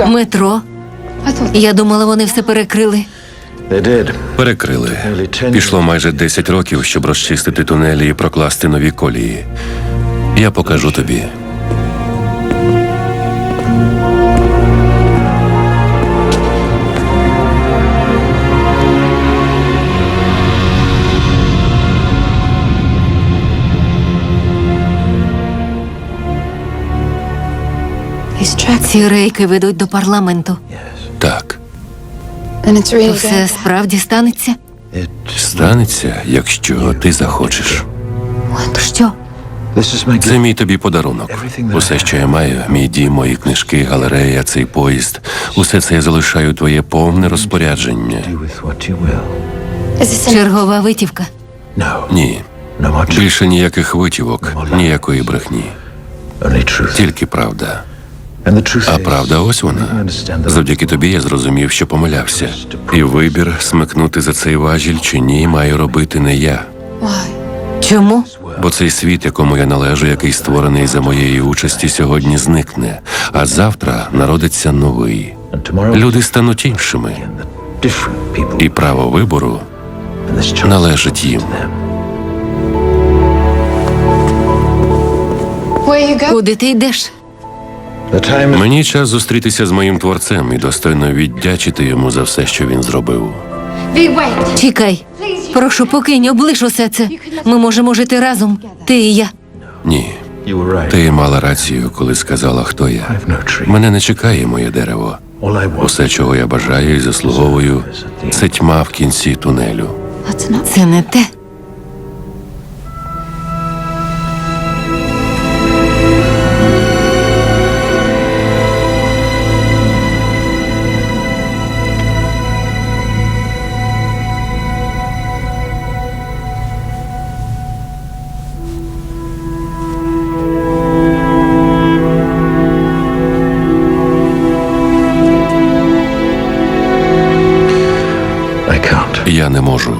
Метро. Я думала, вони все перекрили. Перекрили. Пішло майже 10 років, щоб розчистити тунелі і прокласти нові колії. Я покажу тобі. Ці рейки ведуть до парламенту. Так, То все справді станеться? станеться, якщо ти захочеш. Що? Це мій тобі подарунок. Усе, що я маю, мій дім, мої книжки, галерея, цей поїзд. Усе це я залишаю твоє повне розпорядження. Чергова витівка. Ні. Більше ніяких витівок, ніякої брехні. Тільки правда. А правда, ось вона. Завдяки тобі я зрозумів, що помилявся. І вибір смикнути за цей важіль чи ні, маю робити не я. Чому? Бо цей світ, якому я належу, який створений за моєї участі, сьогодні зникне, а завтра народиться новий. Люди стануть іншими, і право вибору належить їм. Куди ти йдеш? Мені час зустрітися з моїм творцем і достойно віддячити йому за все, що він зробив. Чекай. Прошу, покинь, облиш усе це. Ми можемо жити разом. Ти і я. Ні, ти мала рацію, коли сказала, хто я. Мене не чекає моє дерево. Усе, чого я бажаю і заслуговую, це тьма в кінці тунелю. Це не те. Я не можу.